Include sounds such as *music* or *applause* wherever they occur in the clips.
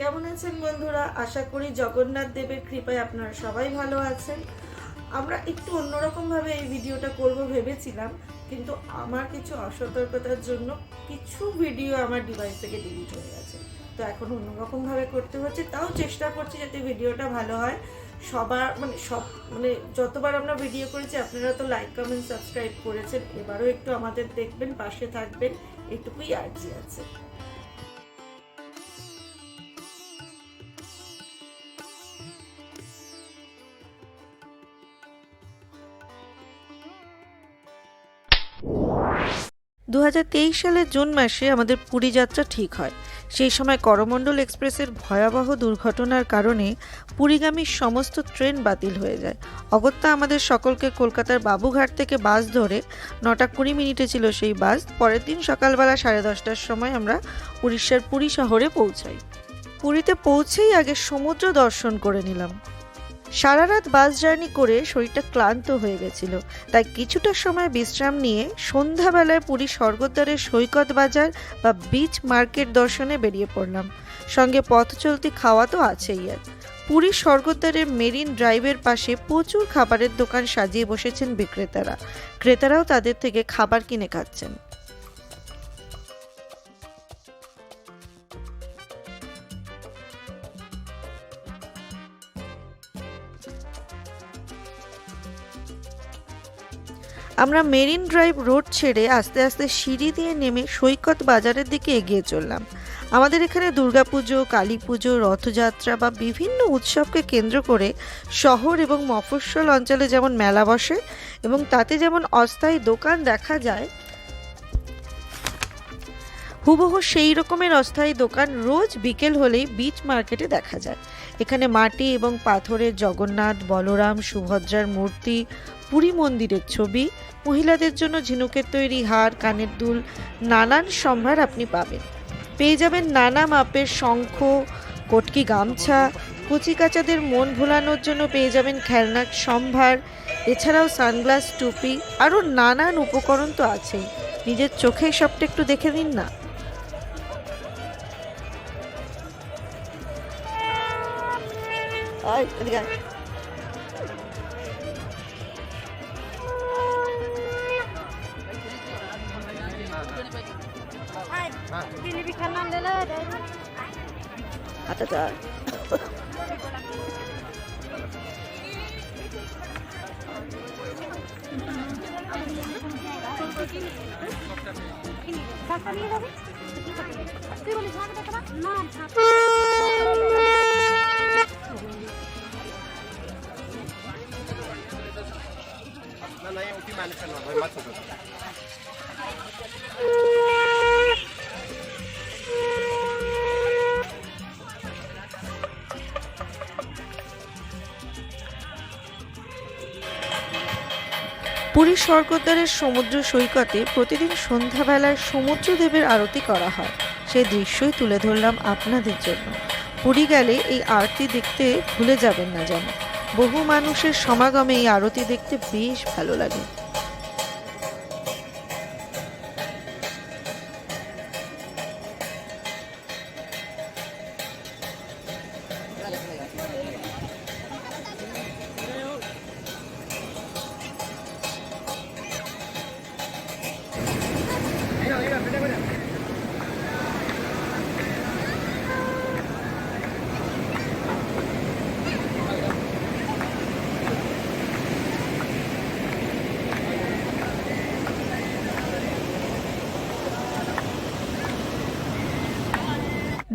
কেমন আছেন বন্ধুরা? আশা করি জগন্নাথ দেবের কৃপায় আপনারা সবাই ভালো আছেন। আমরা একটু অন্যরকম ভাবে এই ভিডিওটা করব ভেবেছিলাম, কিন্তু আমার কিছু অসতর্কতার জন্য কিছু ভিডিও আমার ডিভাইস থেকে ডিলিট হয়ে গেছে। তো এখন অন্যরকম ভাবে করতে হচ্ছে, তাও চেষ্টা করছি যাতে ভিডিওটা ভালো হয়। সবার মানে সব মানে যতবার আমরা ভিডিও করেছি, আপনারা তো লাইক কমেন্ট সাবস্ক্রাইব করেছেন, এবারও একটু আমাদের দেখবেন, পাশে থাকবেন এইটুকুই আর্জি আছে। দু হাজার তেইশ সালের জুন মাসে আমাদের পুরী যাত্রা ঠিক হয়। সেই সময় করমণ্ডল এক্সপ্রেসের ভয়াবহ দুর্ঘটনার কারণে পুরীগামী সমস্ত ট্রেন বাতিল হয়ে যায়। অগত্যা আমাদের সকলকে কলকাতার বাবুঘাট থেকে বাস ধরে নটা কুড়ি মিনিটে ছিল সেই বাস। পরের দিন সকালবেলা সাড়ে দশটার সময় আমরা উড়িষ্যার পুরী শহরে পৌঁছাই। পুরীতে পৌঁছেই আগে সমুদ্র দর্শন করে নিলাম। সারা রাত বাস জার্নি করে শরীরটা ক্লান্ত হয়ে গেছিল। তাই কিছুটা সময় বিশ্রাম নিয়ে সন্ধ্যাবেলায় পুরী স্বর্গদ্বারের সৈকত বাজার বা বিচ মার্কেট দর্শনে বেরিয়ে পড়লাম। সঙ্গে পথ চলতি খাওয়া তো আছেই আর। পুরী স্বর্গদ্বারের মেরিন ড্রাইভের পাশে প্রচুর খাবারের দোকান সাজিয়ে বসেছেন বিক্রেতারা। ক্রেতারাও তাদের থেকে খাবার কিনে খাচ্ছেন। আমরা মেরিন ড্রাইভ রোড ছেড়ে আস্তে আস্তে সিঁড়ি দিয়ে নেমে সৈকত বাজারের দিকে এগিয়ে চললাম। আমাদের এখানে দুর্গাপুজো কালী পুজো রথযাত্রা বা বিভিন্ন উৎসবকে কেন্দ্র করে শহর এবং মফস্বল অঞ্চলে যেমন মেলা বসে এবং তাতে যেমন অস্থায়ী দোকান দেখা যায়, হুবহু সেই রকমের অস্থায়ী দোকান রোজ বিকেল হলেই বিচ মার্কেটে দেখা যায়। এখানে মাটি এবং পাথরের জগন্নাথ, বলরাম, সুভদ্রার মূর্তি, পুরী মন্দিরের ছবি, মহিলাদের জন্য ঝিনুকের তৈরি হার, কানের দুল, নানান সম্ভার আপনি পাবেন। পেয়ে যাবেন নানা মাপের শঙ্খ, কটকি গামছা কচিকাচাদের মন ভোলানোর জন্য পেয়ে যাবেন খেলনার সম্ভার, এছাড়াও সানগ্লাস, টুপি, আরও নানান উপকরণ তো আছেই। নিজের চোখে সবটা একটু দেখে নিন না। はいお願い。あったじゃ Ini, *laughs* পুরী স্বর্গদ্বারের সমুদ্র সৈকতে প্রতিদিন সন্ধ্যাবেলায় সমুদ্রদেবের আরতি করা হয়। সেই দৃশ্যই তুলে ধরলাম আপনাদের জন্য। পুরী গেলে এই আরতি দেখতে ভুলে যাবেন না যেন। বহু মানুষের সমাগমে এই আরতি দেখতে বেশ ভালো লাগে।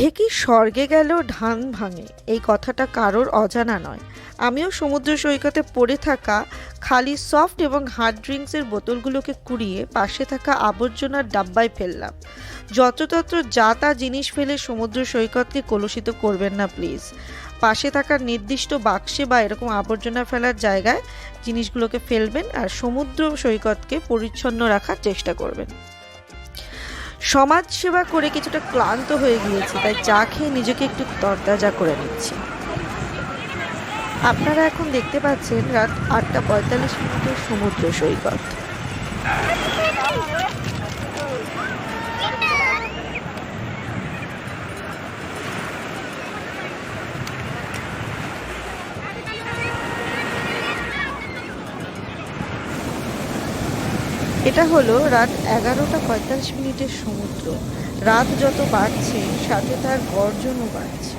ঢেকি স্বর্গে গেল ধান ভাঙে। এই কথাটা কারোর অজানা নয়। আমিও সমুদ্র সৈকতে পড়ে থাকা খালি সফট এবং হার্ড ড্রিঙ্কসের বোতলগুলোকে কুড়িয়ে পাশে থাকা আবর্জনার ডাব্বায় ফেললাম। যত্রতত্র যা তা জিনিস ফেলে সমুদ্র সৈকতকে কলুষিত করবেন না প্লিজ পাশে থাকা নির্দিষ্ট বাক্সে বা এরকম আবর্জনা ফেলার জায়গায় জিনিসগুলোকে ফেলবেন আর সমুদ্র সৈকতকে পরিচ্ছন্ন রাখার চেষ্টা করবেন। সমাজ সেবা করে কিছুটা ক্লান্ত হয়ে গিয়েছি, তাই চা খেয়ে নিজেকে একটু তরতাজা করে নিচ্ছি। আপনারা এখন দেখতে পাচ্ছেন রাত আটটা পঁয়তাল্লিশ মিনিটের সমুদ্র সৈকত। এটা হলো রাত এগারোটা পঁয়তাল্লিশ মিনিটের সমুদ্র। রাত যত বাড়ছে, সাথে তার গর্জনও বাড়ছে।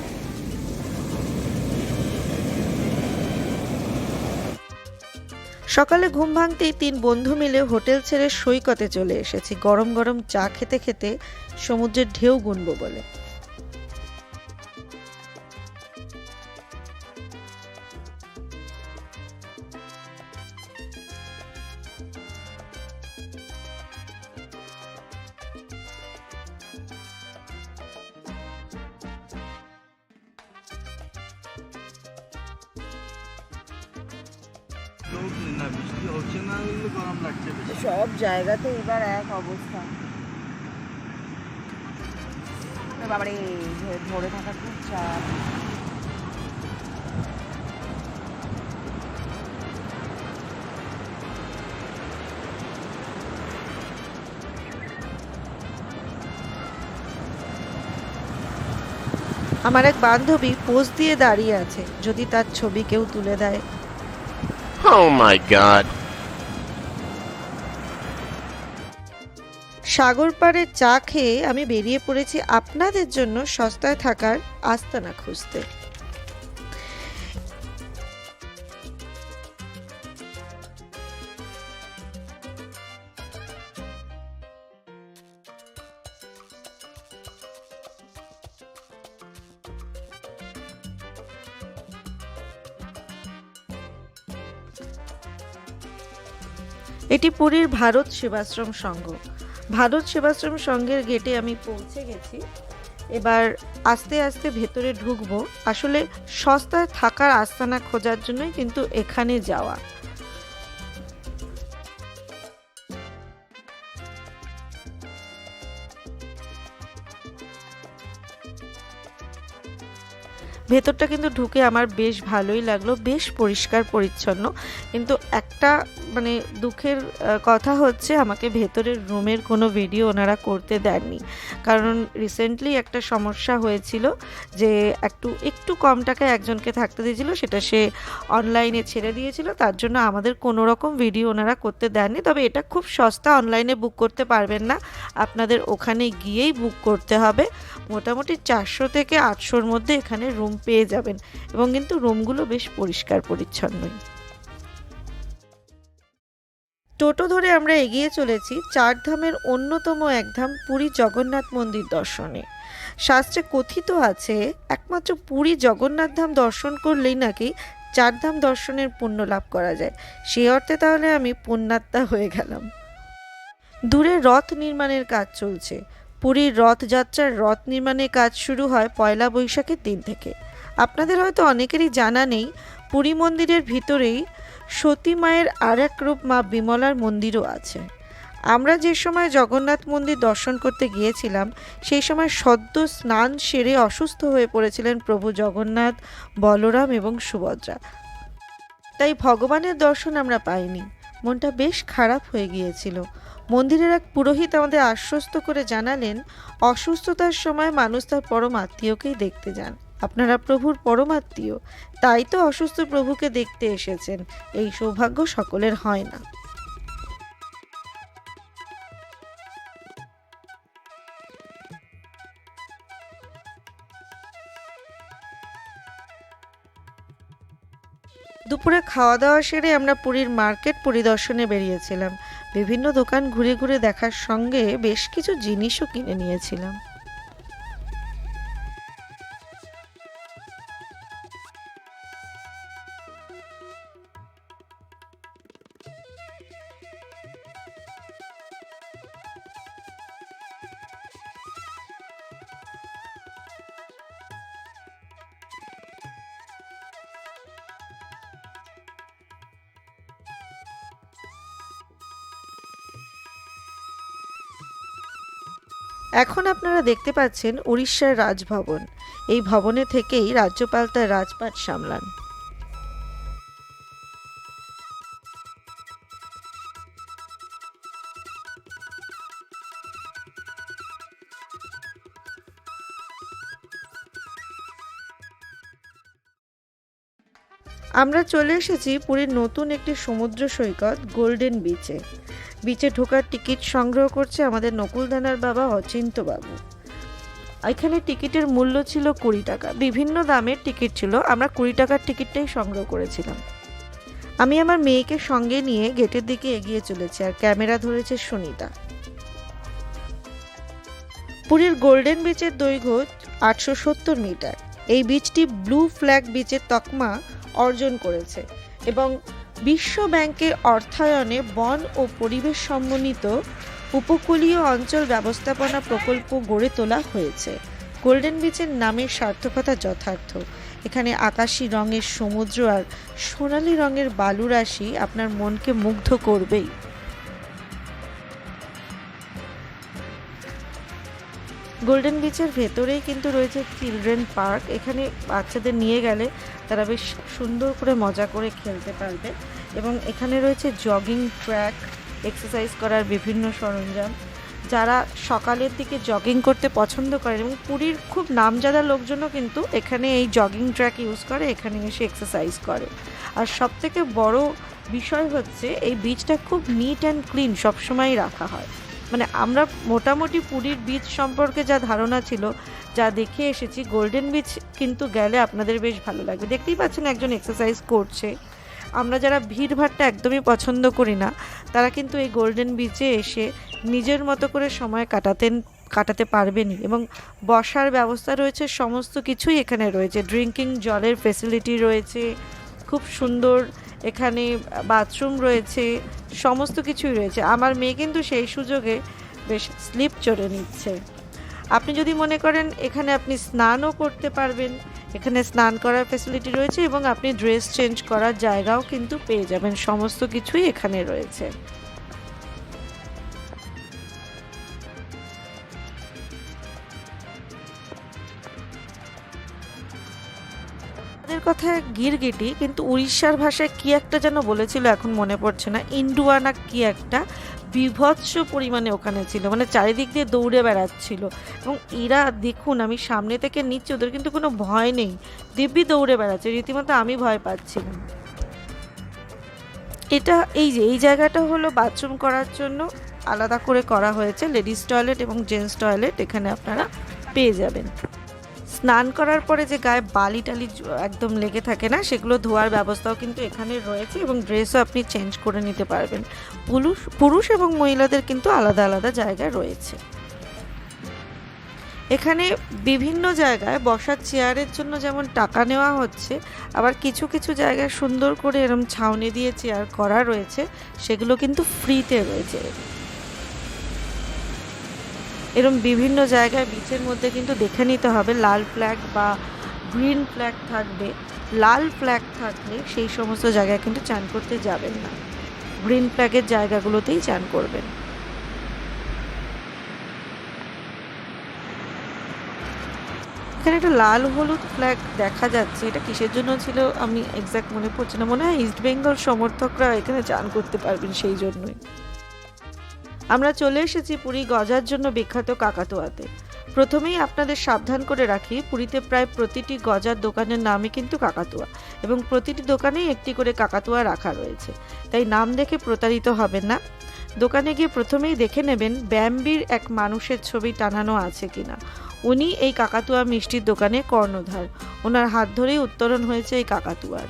সকালে ঘুম ভাঙতেই তিন বন্ধু মিলে হোটেল ছেড়ে সৈকতে চলে এসেছি। গরম গরম চা খেতে খেতে সমুদ্রের ঢেউ গুনবো বলে। অবস্থা। বাবারে ধরে থাকা খুব চাপ। আমার এক বান্ধবী পোজ দিয়ে দাঁড়িয়ে আছে যদি তার ছবি কেউ তুলে দেয়। Oh my god. সাগর পাড়ে চা খেয়ে আমি বেরিয়ে পড়েছি আপনাদের জন্য সস্তায় থাকার আস্তানা খুঁজতে। এটি পুরীর ভারত সেবাশ্রম সংঘ। ভারত সেবাশ্রম সংঘের গেটে আমি পৌঁছে গেছি। এবার আস্তে আস্তে ভেতরে ঢুকবো। আসলে সস্তায় থাকার আস্তানা খোঁজার জন্যই কিন্তু এখানে যাওয়া। ভেতরটা কিন্তু ঢুকে আমার বেশ ভালোই লাগল, বেশ পরিষ্কার পরিচ্ছন্ন। কিন্তু একটা মানে দুঃখের কথা হচ্ছে আমাকে ভেতরের রুমের কোনো ভিডিও ওনারা করতে দেননি। কারণ রিসেন্টলি একটা সমস্যা হয়েছিল যে একটু একটু কম টাকায় একজনকে থাকতে দিয়েছিল, সেটা সে অনলাইনে ছেড়ে দিয়েছিল, তার জন্য আমাদের কোনো রকম ভিডিও ওনারা করতে দেননি। তবে এটা খুব সস্তা অনলাইনে বুক করতে পারবেন না, আপনাদের ওখানে গিয়েই বুক করতে হবে। মোটামুটি চারশো থেকে আটশোর মধ্যে এখানে রুম পেয়ে যাবেন এবং কিন্তু রুমগুলো বেশ পরিষ্কার পরিচ্ছন্নই। টোটো ধরে আমরা এগিয়ে চলেছি চার ধামের অন্যতম এক ধাম পুরী জগন্নাথ মন্দির দর্শনে। শাস্ত্রে কথিত আছে, একমাত্র পুরী জগন্নাথ ধাম দর্শন করলেই নাকি চার ধাম দর্শনের পুণ্য লাভ করা যায়। সেই অর্থে তাহলে আমি পুণ্যাত্মা হয়ে গেলাম। দূরে রথ নির্মাণের কাজ চলছে। পুরীর রথযাত্রার রথ নির্মাণের কাজ শুরু হয় পয়লা বৈশাখের দিন থেকে। আপনাদের হয়তো অনেকেরই জানা নেই, পুরী মন্দিরের ভিতরেই সতী মায়ের আর এক রূপ মা বিমলার মন্দিরও আছে। আমরা যে সময় জগন্নাথ মন্দির দর্শন করতে গিয়েছিলাম, সেই সময় সদ্য স্নান সেরে অসুস্থ হয়ে পড়েছিলেন প্রভু জগন্নাথ, বলরাম এবং সুভদ্রা। তাই ভগবানের দর্শন আমরা পাইনি। মনটা বেশ খারাপ হয়ে গিয়েছিল। মন্দিরের এক পুরোহিত আমাদের আশ্বস্ত করে জানালেন, অসুস্থতার সময় মানুষ তার পরম আত্মীয়কেই দেখতে যান। আপনারা প্রভুর পরমাত্মীয়। তাই তো অসুস্থ প্রভুকে দেখতে এসেছেন। এই সৌভাগ্য সকলের হয় না। দুপুরে খাওয়া দাওয়া সেরে আমরা পুরীর মার্কেট পরিদর্শনে বেরিয়েছিলাম। বিভিন্ন দোকান ঘুরে ঘুরে দেখার সঙ্গে বেশ কিছু জিনিসও কিনে নিয়েছিলাম। এখন আপনারা দেখতে পাচ্ছেন উড়িষ্যার রাজভবন। এই ভবনে থেকেই রাজ্যপাল তার রাজপাট সামলান। আমরা চলে এসেছি পুরীর নতুন একটি সমুদ্র সৈকত গোল্ডেন বিচে বিচে ঢোকার টিকিট সংগ্রহ করছে আমাদের নকুলদানার বাবা অচিন্ত বাবু এখানে টিকিটের মূল্য ছিল কুড়ি টাকা। বিভিন্ন দামের টিকিট ছিল। আমরা কুড়ি টাকার টিকিটটাই সংগ্রহ করেছিলাম। আমি আমার মেয়েকে সঙ্গে নিয়ে গেটের দিকে এগিয়ে চলেছি আর ক্যামেরা ধরেছে সুনিতা। পুরীর গোল্ডেন বিচের দৈর্ঘ্য আটশো সত্তর মিটার। এই বিচটি ব্লু ফ্ল্যাগ বিচের তকমা অর্জন করেছে এবং বিশ্ব ব্যাংকের অর্থায়নে বন ও পরিবেশ সমন্বিত উপকূলীয় অঞ্চল ব্যবস্থাপনা প্রকল্প গড়ে তোলা হয়েছে। গোল্ডেন বিচের নামের সার্থকতা যথার্থ। এখানে আকাশি রঙের সমুদ্র আর সোনালি রঙের বালুরাশি আপনার মনকে মুগ্ধ করবেই। গোল্ডেন বিচের ভেতরেই কিন্তু রয়েছে চিলড্রেন পার্ক এখানে বাচ্চাদের নিয়ে গেলে তারা বেশ সুন্দর করে মজা করে খেলতে পারবে। এবং এখানে রয়েছে জগিং ট্র্যাক এক্সারসাইজ করার বিভিন্ন সরঞ্জাম। যারা সকালের দিকে জগিং করতে পছন্দ করে এবং পুরীর খুব নামজাদা লোকজনও কিন্তু এখানে এই জগিং ট্র্যাক ইউজ করে, এখানে এসে এক্সারসাইজ করে। আর সব থেকে বড় বিষয় হচ্ছে এই বিচটা খুব নিট অ্যান্ড ক্লিন সবসময়ই রাখা হয়। মানে আমরা মোটামুটি পুরীর বিচ সম্পর্কে যা ধারণা ছিল, যা দেখে এসেছি গোল্ডেন বিচ কিন্তু গেলে আপনাদের বেশ ভালো লাগবে। দেখতেই পাচ্ছেন একজন এক্সারসাইজ করছে। আমরা যারা ভিড়ভাড়টা একদমই পছন্দ করি না, তারা কিন্তু এই গোল্ডেন বিচে এসে নিজের মতো করে সময় কাটাতেন, কাটাতে পারবেনই এবং বসার ব্যবস্থা রয়েছে, সমস্ত কিছুই এখানে রয়েছে। ড্রিঙ্কিং জলের ফেসিলিটি রয়েছে, খুব সুন্দর এখানে বাথরুম রয়েছে, সমস্ত কিছুই রয়েছে। আমার মেয়ে কিন্তু সেই সুযোগে বেশ স্লিপ চড়ে নিচ্ছে। আপনি যদি মনে করেন এখানে আপনি স্নানও করতে পারবেন, এখানে স্নান করার ফেসিলিটি রয়েছে এবং আপনি ড্রেস চেঞ্জ করার জায়গাও কিন্তু পেয়ে যাবেন। সমস্ত কিছুই এখানে রয়েছে। কথা গিরগিটি, কিন্তু উড়িষ্যার ভাষায় কি একটা যেন বলেছিল এখন মনে পড়ছে না। ইন্ডুয়া না কি একটা বিভৎস পরিমাণে ওখানে ছিল মানে চারিদিক দিয়ে দৌড়ে বেড়াচ্ছিল। এবং এরা, দেখুন, আমি সামনে থেকে নিচ্ছি ওদের কিন্তু কোনো ভয় নেই। দিব্যি দৌড়ে বেড়াচ্ছে, রীতিমতো আমি ভয় পাচ্ছিলাম এটা এই যে, এই জায়গাটা হলো বাথরুম করার জন্য আলাদা করে করা হয়েছে, লেডিস টয়লেট এবং জেন্টস টয়লেট, এখানে আপনারা পেয়ে যাবেন। স্নান করার পরে যে গায়ে বালি টালি একদম লেগে থাকে না, সেগুলো ধোয়ার ব্যবস্থাও কিন্তু এখানে রয়েছে এবং ড্রেসও আপনি চেঞ্জ করে নিতে পারবেন। পুরুষ পুরুষ এবং মহিলাদের কিন্তু আলাদা আলাদা জায়গায় রয়েছে। এখানে বিভিন্ন জায়গায় বসার চেয়ারের জন্য যেমন টাকা নেওয়া হচ্ছে, আবার কিছু কিছু জায়গায় সুন্দর করে এরম ছাউনি দিয়ে চেয়ার করা রয়েছে, সেগুলো কিন্তু ফ্রিতে রয়েছে। এরম বিভিন্ন জায়গায় বিচের মধ্যে কিন্তু দেখে নিতে হবে। লাল ফ্ল্যাগ বা গ্রিন ফ্ল্যাগ থাকবে। লাল ফ্ল্যাগ থাকলে সেই সমস্ত জায়গায় কিন্তু চান করতে যাবেন না। গ্রিন ফ্ল্যাগের জায়গাগুলোতেই চান করবেন। এখানে একটা লাল হলুদ ফ্ল্যাগ দেখা যাচ্ছে। এটা কিসের জন্য ছিল আমি এক্স্যাক্ট মনে পড়ছে না। মনে হয় ইস্ট বেঙ্গল সমর্থকরা এখানে চান করতে পারবেন সেই জন্যই। আমরা চলে এসেছি পুরী গজার জন্য বিখ্যাত কাকাতুয়াতে। প্রথমেই আপনাদের সাবধান করে রাখি, পুরীতে প্রায় প্রতিটি গজার দোকানের নামই কিন্তু কাকাতুয়া এবং প্রতিটি দোকানেই একটি করে কাকাতুয়া রাখা রয়েছে। তাই নাম দেখে প্রতারিত হবেন না। দোকানে গিয়ে প্রথমেই দেখে নেবেন ব্যাম্বির এক মানুষের ছবি টানানো আছে কিনা। উনি এই কাকাতুয়া মিষ্টির দোকানে কর্ণধার। ওনার হাত ধরেই উত্তরণ হয়েছে এই কাকাতুয়ার।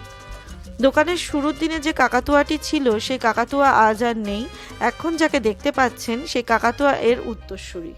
দোকানের শুরুর দিনে যে কাকাতুয়াটি ছিল, সেই কাকাতুয়া আজ আর নেই। এখন যাকে দেখতে পাচ্ছেন, সেই কাকাতুয়া এর উত্তরসূরি।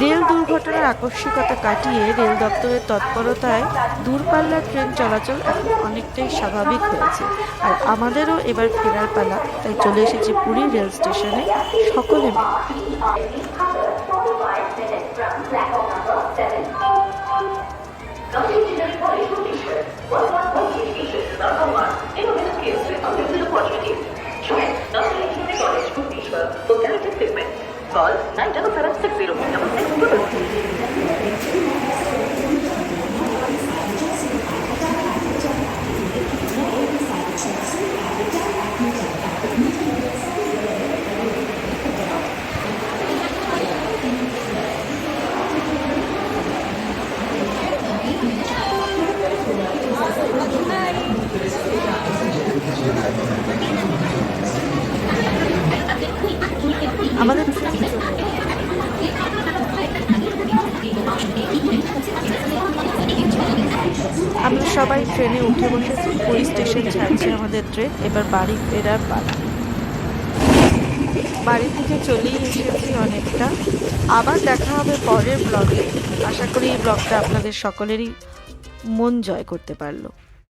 রেল দুর্ঘটনার আকস্মিকতা কাটিয়ে রেল দপ্তরের তৎপরতায় দূরপাল্লার ট্রেন চলাচল এখন অনেকটাই স্বাভাবিক হয়েছে আর আমাদেরও এবার ফেরার পালা তাই চলে এসেছি পুরী রেল স্টেশনে সকলে মিলে ট্রেনে উঠে বসেছি পুলিশ স্টেশন ছাড়ছে আমাদের ট্রেন। এবার বাড়ি ফেরার পালা। বাড়ি থেকে চলেই এসেছি অনেকটা। আবার দেখা হবে পরের ব্লগে আশা করি এই ব্লগটা আপনাদের সকলেরই মন জয় করতে পারল।